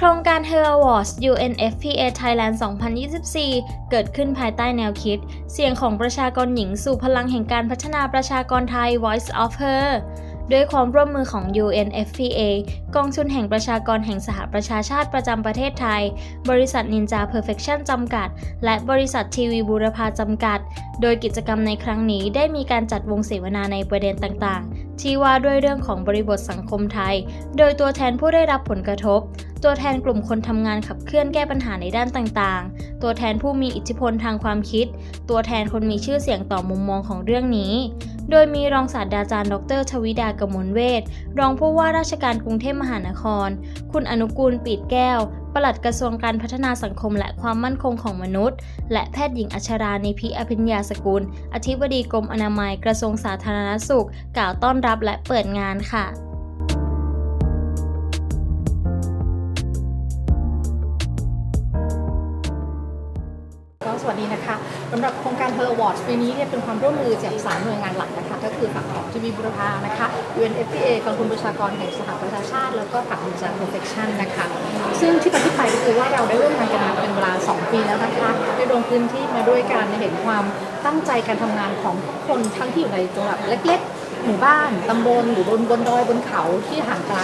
โครงการ Her Awards UNFPA Thailand 2024 เกิดขึ้นภายใต้แนวคิด เสียงของประชากรหญิงสู่พลังแห่งการพัฒนาประชากรไทย Voice of Her ด้วยความร่วมมือของ UNFPA กองทุนแห่งประชากรแห่งสหประชาชาติประจำประเทศไทย บริษัทนินจา Perfection จำกัด และบริษัททีวีบูรพาจำกัด โดยกิจกรรมในครั้งนี้ได้มีการจัดวงเสวนาในประเด็นต่างๆ ที่ว่าด้วยเรื่องของบริบทสังคมไทย โดยตัวแทนผู้ได้รับผลกระทบ ตัวแทนกลุ่มคนทำงานขับเคลื่อนแก้ปัญหาในด้านต่างๆ ตัวแทนผู้มีอิทธิพลทางความคิด ตัวแทนคนมีชื่อเสียงต่อมุมมองของเรื่องนี้ โดยมีรองศาสตราจารย์ ดร ชวิดากมลเวทรองผู้ว่าราชการกรุงเทพมหานคร คุณอนุกูลปีดแก้วปลัดกระทรวงการพัฒนาสังคมและความมั่นคงของมนุษย์ และแพทย์หญิงอัชราในพิอภิญญาสกุล อธิบดีกรมอนามัยกระทรวงสาธารณสุข กล่าวต้อนรับและเปิดงานค่ะ สวัสดีนะคะสำหรับโครงการ Her Awards ปีนี้เนี่ยเป็นความร่วมมือจากสามหน่วยงานหลักนะคะ ก็คือฝั่งของทีวีบุรพานะคะ UNFPA กองทุนประชากรแห่งสหประชาชาติ แล้วก็ฝั่งจาก Perfection นะคะ ซึ่งที่มาที่ไปก็คือว่าเราได้ร่วมงานกันมาเป็นเวลา 2 ปีแล้วนะคะได้ลงพื้นที่มาด้วยกันเห็นความตั้งใจการทำงานของทุกคนทั้งที่อยู่ในจังหวัดเล็กๆหมู่บ้าน ตำบลหรือบนบนดอยบนเขาที่ห่างไกล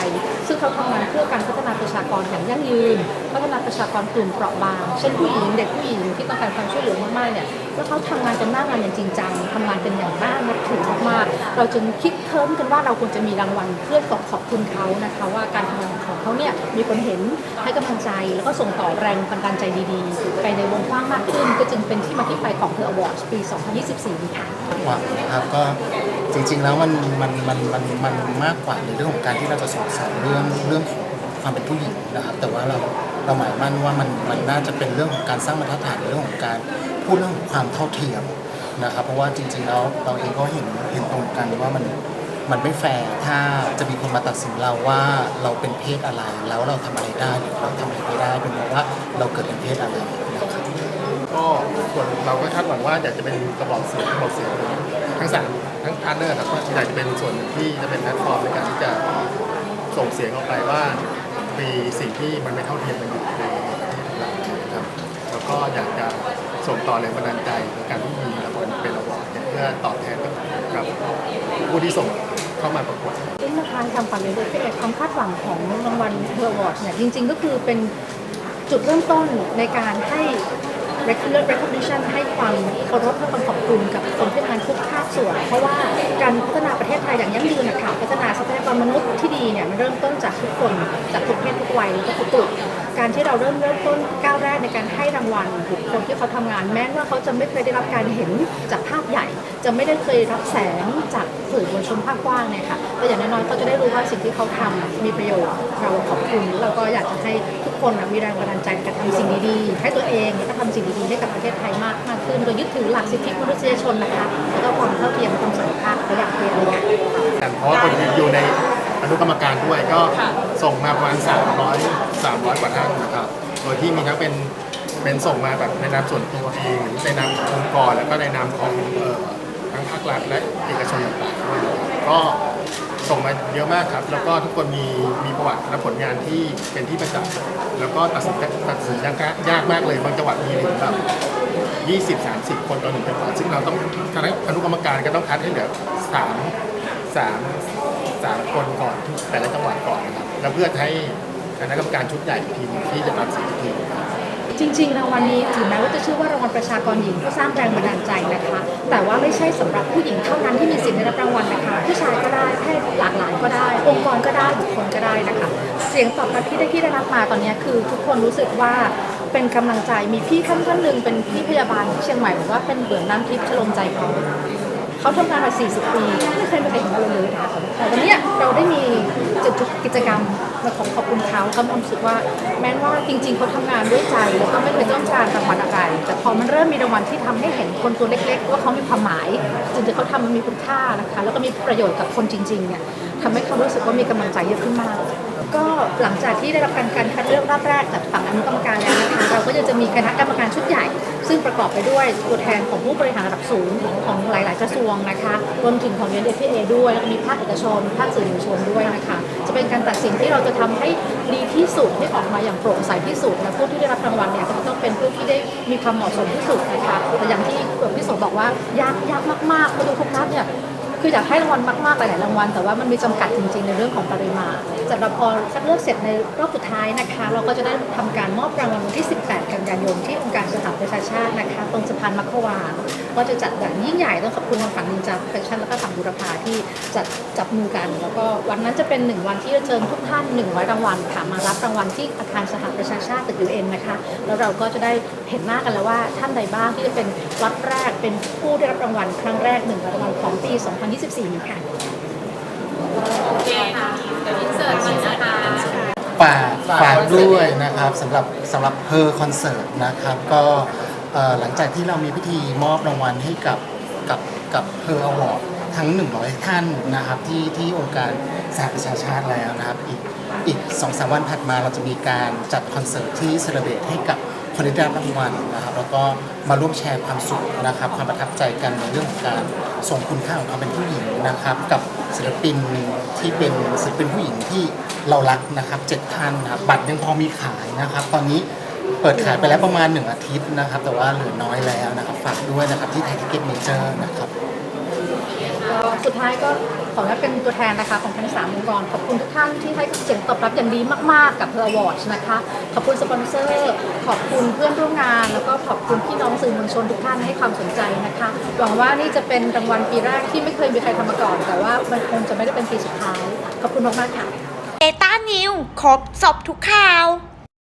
ซึ่งเขาทำงานเพื่อการพัฒนาประชากรอย่างยั่งยืน พัฒนาประชากรกลุ่มเปราะบาง เช่นผู้หญิงเด็กผู้หญิงที่ต้องการความช่วยเหลือมากๆเนี่ยแล้วเขาทำงานกันหน้างานอย่างจริงจังทำงานเป็นอย่างน่านับถือมากๆเราจึงคิดเพิ่มกันว่าเราควรจะมีรางวัลเพื่อตอบขอบคุณเขานะคะ ว่าการทำงานของเขาเนี่ยมีคนเห็นให้กำลังใจ แล้วก็ส่งต่อแรงบันดาลใจดีๆ ไปในวงกว้างมากขึ้น ก็จึงเป็นที่มาที่ไปของ The Awards ปี 2024นี้ค่ะวังนะครับก็จริงๆแล้วมันมันมันมันมันมากกว่าในเรื่องของการที่เราจะสอนสอนเรื่องเรื่องของความเป็นผู้หญิงนะครับแต่ว่าเรา เราหมายมั่นว่ามันมันน่าจะเป็นเรื่องของการสร้างมาตรฐานในเรื่องของการพูดเรื่องของความเท่าเทียมนะครับ เพราะว่าจริงๆแล้วเราเองก็เห็นเห็นตรงกันว่ามันมันไม่แฟร์ถ้าจะมีคนมาตัดสินเราว่าเราเป็นเพศอะไร แล้วเราทำอะไรได้หรือเราทำอะไรไม่ได้เป็นเพราะว่าเราเกิดเป็นเพศอะไรนะครับก็ส่วนเราก็คาดหวังว่าอยากจะเป็นกระบอกเสียงกระบอกเสียงทั้งสามทั้งพาร์เนอร์ครับก็อยากจะเป็นส่วนที่จะเป็นแพลตฟอร์มในการที่จะส่งเสียงออกไปว่า มีสิ่งที่มันไม่เท่าเทียมกันอยู่ในประเทศเราครับแล้วก็อยากจะส่งต่อแรงบันดาลใจในการที่มีรางวัลเป็นรางวัลเนี่ยเพื่อตอบแทนกับผู้ที่ส่งเข้ามาประกวด ซึ่งนะคะทางฝั่งเด็กๆความคาดหวังของรางวัลเ e อร์วอร์ดเนี่ยจริง ๆ ก็คือเป็นจุดเริ่มต้นในการให้ regular recognition ให้ความเคารพและความขอบคุณกับคนที่ทำงานทุกภาคส่วน เพราะว่าการพัฒนาประเทศไทยอย่างยั่งยืนนะคะพัฒนาทรัพยากรมนุษย์ที่ดีเนี่ยมันเริ่มต้นจากทุกคนจากทุกเพศทุก วัยแล้วก็ทุกกลุ่มการที่เราเริ่มเริ่มต้นก้าวแรกในการให้รางวัลบุคคลที่เขาทำงาน แม้ว่าเขาจะไม่เคยได้รับการเห็นจากภาพใหญ่ จะไม่ได้เคยรับแสงจากสื่อมวลชนภาคกว้างเนี่ยค่ะแต่อย่างน้อยๆเขาจะได้รู้ว่าสิ่งที่เขาทำมีประโยชน์เราขอบคุณแล้วเราก็อยากจะให้ทุกคนน่ะมีแรงบันดาลใจในการทำสิ่งดีๆให้ตัวเองแล้วก็ทำสิ่งดีๆให้กับประเทศไทยมากมากขึ้นโดยยึดถือหลักสิทธิมนุษยชนนะคะแล้วก็ความเท่าเทียมความเสมอภาคและอย่างเป็นระยะกันเพราะว่าคนอยู่ในอนุกรรมการด้วยก็ ส่งมาประมาณ 300 300 กว่าท่านนะครับ โดยที่มีทั้งเป็นเป็นส่งมาแบบในนามส่วนตัวเองหรือในนามขององค์กรแล้วก็ในนามของออทั้งภาครัฐและเอกชนต่างๆด้วยก็ส่งมาเยอะมากครับ แล้วก็ทุกคนมีมีประวัติและผลงานที่เป็นที่ประจักษ์แล้วก็ตัดสินตัดสินยากยากมากเลยบางจังหวัดมีถึงแบบ20 30 คนต่อหนึ่งจังหวัดซึ่งเราต้องคณะอนุกรรมการก็ต้องคัดให้เหลือ3 3 3คนก่อนทุกแต่ละจังหวัดก่อนนะครับ แล้วเพื่อให้คณะกรรมการชุดใหญ่อีกทีหนึ่งที่จะตัดสินอีกที จริงๆรางวัลนี้ถึงแม้ว่าจะชื่อว่ารางวัลประชากรหญิงเพื่อสร้างแรงบันดาลใจนะคะ แต่ว่าไม่ใช่สำหรับผู้หญิงเท่านั้นที่มีสิทธิ์ได้รับรางวัลนะคะ ผู้ชายก็ได้เพศหลากหลายก็ได้ องค์กรก็ได้บุคคลก็ได้นะคะ เสียงตอบรับที่ได้ที่ได้รับมาตอนนี้คือทุกคนรู้สึกว่าเป็นกำลังใจมีพี่ท่านท่านหนึ่งเป็นพี่พยาบาลที่เชียงใหม่บอกว่าเป็นเหมือนน้ำทิพย์ชโลมใจเขา เขาทำงานมา 40 ปีไม่เคยมีใครเห็นเราเลยนะคะแต่วันนี้เราได้มีจุดกิจกรรมมาขอขอบคุณเขาเขาความรู้สึกว่าแม้ว่าจริง ๆเขาทำงานด้วยใจแล้วก็ไม่เคยต้องการรางวัลอะไร แต่พอมันเริ่มมีรางวัลที่ทำให้เห็นคนตัวเล็ก ๆ ว่าเขามีความหมายสิ่งที่เขาทำมันมีคุณค่านะคะ แล้วก็มีประโยชน์กับคนจริงๆเนี่ยทำให้เขารู้สึกว่ามีกำลังใจเยอะขึ้นมาก ก็หลังจากที่ได้รับการการคัดเลือกรอบแรกจากฝั่งอนุกรรมการแล้วนะคะเราก็จะจะมีคณะกรรมการชุดใหญ่ ซึ่งประกอบไปด้วยตัวแทนของผู้บริหารระดับสูงของหลาย ๆ กระทรวงนะคะรวมถึงของ u n f p a ด้วยแล้วก็มีภาคเอกชนภาคสื่อมวลชนด้วยนะคะจะเป็นการตัดสินที่เราจะทำให้ดีที่สุดให้ออกมาอย่างโปร่งใสที่สุดและผู้ที่ได้รับรางวัลเนี่ยก็จะต้องเป็นผู้ที่ได้มีความเหมาะสมที่สุดนะคะแต่อย่างที่พี่โสบอกว่ายากยากมากๆมาดูทุกนัดเนี่ย คืออยากให้รางวัลมากๆหลายๆรางวัล แต่ว่ามันมีจำกัดจริงๆในเรื่องของปริมาณสำหรับพอคัดเลือกเสร็จในรอบสุดท้ายนะคะ เราก็จะได้ทำการมอบรางวัลวันที่ 18กันยายนที่องค์การสหประชาชาตินะคะตรงสะพานมัคควานก็จะจัดอย่างยิ่งใหญ่ต้องขอบคุณทางฝั่งนินจาแฟชั่นแล้วก็ฝั่งบุรพาที่จัดจับมือกัน แล้วก็วันนั้นจะเป็นหนึ่งวันที่จะเชิญทุกท่าน100รางวัลค่ะมารับรางวัลที่อาคารสหประชาชาติตึกยูเอ็นนะคะแล้วเราก็จะได้เห็นหน้ากันแล้วว่าท่านใดบ้างที่จะเป็นล็อตแรกเป็นผู้ได้รับรางวัลครั้งแรกหนึ่งรางวัลของปี 2024 นี้ค่ะ ฝากฝากด้วยนะครับสำหรับสำหรับเพอคอนเสิร์ตนะครับก็เอ่อหลังจากที่เรามีพิธีมอบรางวัลให้กับกับกับเพออวอร์ดทั้ง 100 ท่านนะครับที่ที่องค์การสหประชาชาติแล้วนะครับ อีกอีกสองสามวันถัดมาเราจะมีการจัดคอนเสิร์ตที่เซเลบรตให้กับคนที่ได้รับรางวัลนะครับ แล้วก็มาร่วมแชร์ความสุขนะครับ ความประทับใจกันในเรื่องของการส่งคุณค่าของความเป็นผู้หญิงนะครับ กับศิลปินที่เป็นศิลปินผู้หญิงที่ เรารักนะครับเจ็ดท่านนะครับบัตรยังพอมีขายนะครับ ตอนนี้เปิดขายไปแล้วประมาณหนึ่งอาทิตย์นะครับ แต่ว่าเหลือน้อยแล้วนะครับฝากด้วยนะครับที่ไทยทิเก็ตเมเจอร์นะครับ ก็สุดท้ายก็ขออนุญาตเป็นตัวแทนนะคะของทั้งสามองค์กรขอบคุณทุกท่านที่ให้เสียงตอบรับอย่างดีมาก ๆ กับเพอวอร์ชนะคะ ขอบคุณสปอนเซอร์ ขอบคุณเพื่อนร่วมงาน แล้วก็ขอบคุณพี่น้องสื่อมวลชนทุกท่านให้ความสนใจนะคะ หวังว่านี่จะเป็นรางวัลปีแรกที่ไม่เคยมีใครทำมาก่อน แต่ว่ามันคงจะไม่ได้เป็นปีสุดท้าย ขอบคุณมาก ๆ ค่ะ ต้านิวครบสอบทุกข่าว